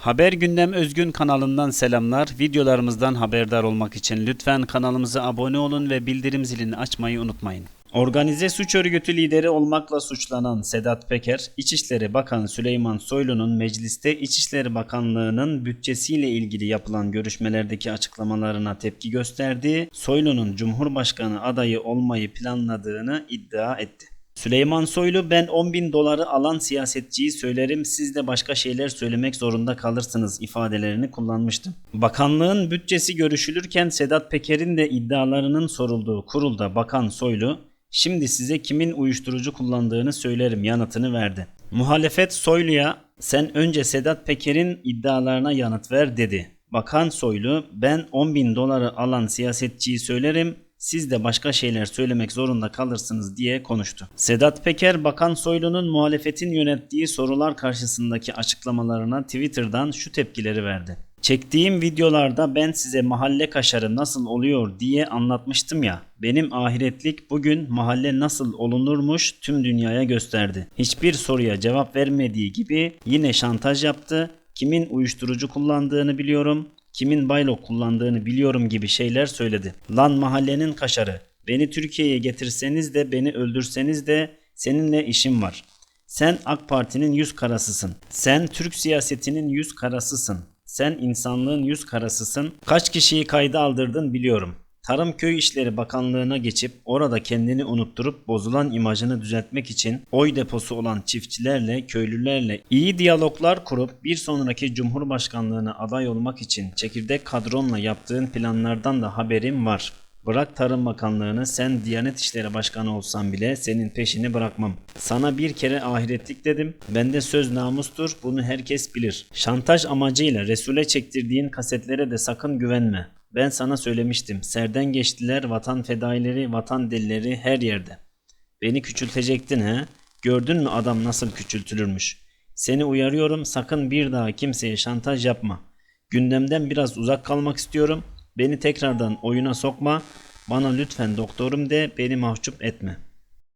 Haber Gündem Özgün kanalından selamlar. Videolarımızdan haberdar olmak için lütfen kanalımıza abone olun ve bildirim zilini açmayı unutmayın. Organize suç örgütü lideri olmakla suçlanan Sedat Peker, İçişleri Bakanı Süleyman Soylu'nun mecliste İçişleri Bakanlığı'nın bütçesiyle ilgili yapılan görüşmelerdeki açıklamalarına tepki gösterdi. Soylu'nun Cumhurbaşkanı adayı olmayı planladığını iddia etti. Süleyman Soylu ben 10 bin doları alan siyasetçiyi söylerim siz de başka şeyler söylemek zorunda kalırsınız ifadelerini kullanmıştı. Bakanlığın bütçesi görüşülürken Sedat Peker'in de iddialarının sorulduğu kurulda Bakan Soylu şimdi size kimin uyuşturucu kullandığını söylerim yanıtını verdi. Muhalefet Soylu'ya sen önce Sedat Peker'in iddialarına yanıt ver dedi. Bakan Soylu ben 10 bin doları alan siyasetçiyi söylerim siz de başka şeyler söylemek zorunda kalırsınız diye konuştu. Sedat Peker, Bakan Soylu'nun muhalefetin yönettiği sorular karşısındaki açıklamalarına Twitter'dan şu tepkileri verdi. Çektiğim videolarda ben size mahalle kaşarı nasıl oluyor diye anlatmıştım ya. Benim ahiretlik bugün mahalle nasıl olunurmuş tüm dünyaya gösterdi. Hiçbir soruya cevap vermediği gibi yine şantaj yaptı. Kimin uyuşturucu kullandığını biliyorum kimin baylok kullandığını biliyorum gibi şeyler söyledi. Lan mahallenin kaşarı. Beni Türkiye'ye getirseniz de beni öldürseniz de seninle işim var. Sen AK Parti'nin yüz karasısın. Sen Türk siyasetinin yüz karasısın. Sen insanlığın yüz karasısın. Kaç kişiyi kayda aldırdın biliyorum. Tarım Köy İşleri Bakanlığı'na geçip orada kendini unutturup bozulan imajını düzeltmek için oy deposu olan çiftçilerle, köylülerle iyi diyaloglar kurup bir sonraki Cumhurbaşkanlığına aday olmak için çekirdek kadronla yaptığın planlardan da haberim var. Bırak Tarım Bakanlığını sen Diyanet İşleri Başkanı olsan bile senin peşini bırakmam. Sana bir kere ahiretlik dedim. Bende söz namustur bunu herkes bilir. Şantaj amacıyla Resul'e çektirdiğin kasetlere de sakın güvenme. Ben sana söylemiştim. Serden geçtiler vatan fedaileri, vatan delileri her yerde. Beni küçültecektin he? Gördün mü adam nasıl küçültülürmüş? Seni uyarıyorum sakın bir daha kimseye şantaj yapma. Gündemden biraz uzak kalmak istiyorum. Beni tekrardan oyuna sokma. Bana lütfen doktorum de beni mahcup etme.''